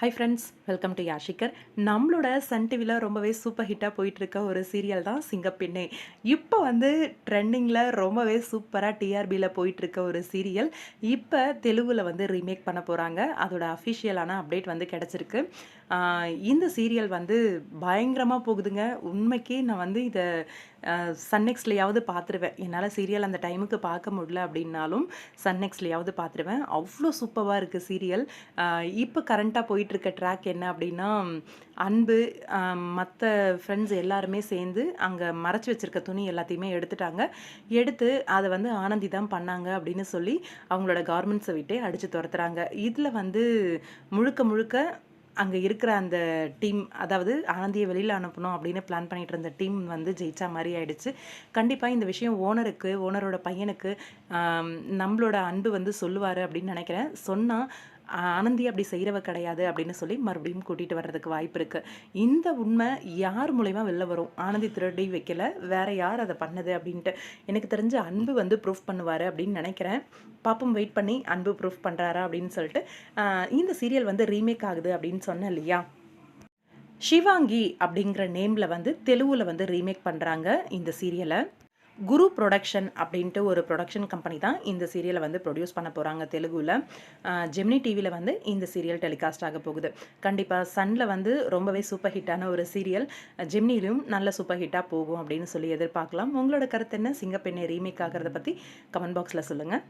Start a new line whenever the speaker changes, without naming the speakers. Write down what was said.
High friends welcome to யாஷிகர் நம்மளோட Sun டிவியில் ரொம்பவே சூப்பர் ஹிட்டாக போயிட்டுருக்க ஒரு சீரியல் தான் சிங்கப்பெண்ணே. இப்போ வந்து ட்ரெண்டிங்கில் ரொம்பவே சூப்பராக டிஆர்பியில் போயிட்டுருக்க ஒரு சீரியல் இப்போ தெலுங்கில் வந்து ரீமேக் பண்ண போகிறாங்க அதோட அஃபிஷியலான அப்டேட் வந்து கிடச்சிருக்கு. இந்த சீரியல் வந்து பயங்கரமாக போகுதுங்க. உண்மைக்கே நான் வந்து இதை சன்னெக்ஸ்லையாவது பார்த்துருவேன். என்னால் சீரியல் அந்த டைமுக்கு பார்க்க முடியல அப்படின்னாலும் சன்னெக்ஸ்லையாவது பார்த்துருவேன். அவ்வளோ சூப்பராக இருக்குது சீரியல் இப்போ கரண்ட்டாக போயிட்டுருக்க ட்ராக் என்ன அப்படின்னா அன்பு மற்ற ஃப்ரெண்ட்ஸ் எல்லாருமே சேர்ந்து அங்கே மறைச்சி வச்சிருக்க துணி எல்லாத்தையுமே எடுத்துட்டாங்க. எடுத்து அதை வந்து ஆனந்தி தான் பண்ணாங்க அப்படின்னு சொல்லி அவங்களோட கார்மெண்ட்ஸை விட்டே அடித்து துரத்துறாங்க. இதில் வந்து முழுக்க முழுக்க அங்கே இருக்கிற அந்த டீம் அதாவது ஆனந்தியை வெளியில் அனுப்பணும் அப்படின்னு பிளான் பண்ணிட்டு இருந்த டீம் வந்து ஜெயிச்சா மாதிரி ஆயிடுச்சு. கண்டிப்பாக இந்த விஷயம் ஓனருக்கு ஓனரோட பையனுக்கு நம்மளோட அன்பு வந்து சொல்லுவார் அப்படின்னு நினைக்கிறேன். சொன்னால் ஆனந்தி அப்படி செய்கிறவ கிடையாது அப்படின்னு சொல்லி மறுபடியும் கூட்டிகிட்டு வர்றதுக்கு வாய்ப்பு இருக்குது இந்த உண்மை யார் மூலயமா வெளில வரும்? ஆனந்தி திருடி வைக்கல. வேற யார் அதை பண்ணது அப்படின்ட்டு எனக்கு தெரிஞ்ச அன்பு வந்து ப்ரூஃப் பண்ணுவார் அப்படின்னு நினைக்கிறேன். பாப்பம் வெயிட் பண்ணி அன்பு ப்ரூஃப் பண்ணுறாரா அப்படின்னு சொல்லிட்டு இந்த சீரியல் வந்து ரீமேக் ஆகுது அப்படின்னு சொன்னேன் இல்லையா? ஷிவாங்கி அப்படிங்கிற நேமில் வந்து தெலுவில் வந்து ரீமேக் பண்ணுறாங்க இந்த சீரியலை குரு ப்ரொடக்ஷன் அப்படின்ட்டு ஒரு ப்ரொடக்ஷன் கம்பெனி தான் இந்த சீரியலை வந்து ப்ரொடியூஸ் பண்ண போகிறாங்க தெலுங்குவில் ஜெமினி டிவியில் வந்து இந்த சீரியல் டெலிகாஸ்ட் ஆக போகுது. கண்டிப்பாக சனில் வந்து ரொம்பவே சூப்பர் ஹிட்டான ஒரு சீரியல் ஜெமினிலையும் நல்ல சூப்பர் ஹிட்டாக போகும் அப்படின்னு சொல்லி எதிர்பார்க்கலாம். உங்களோட கருத்து என்ன? சிங்கப்பெண்ணை ரீமேக் ஆகிறத பற்றி கமெண்ட் பாக்ஸில் சொல்லுங்கள்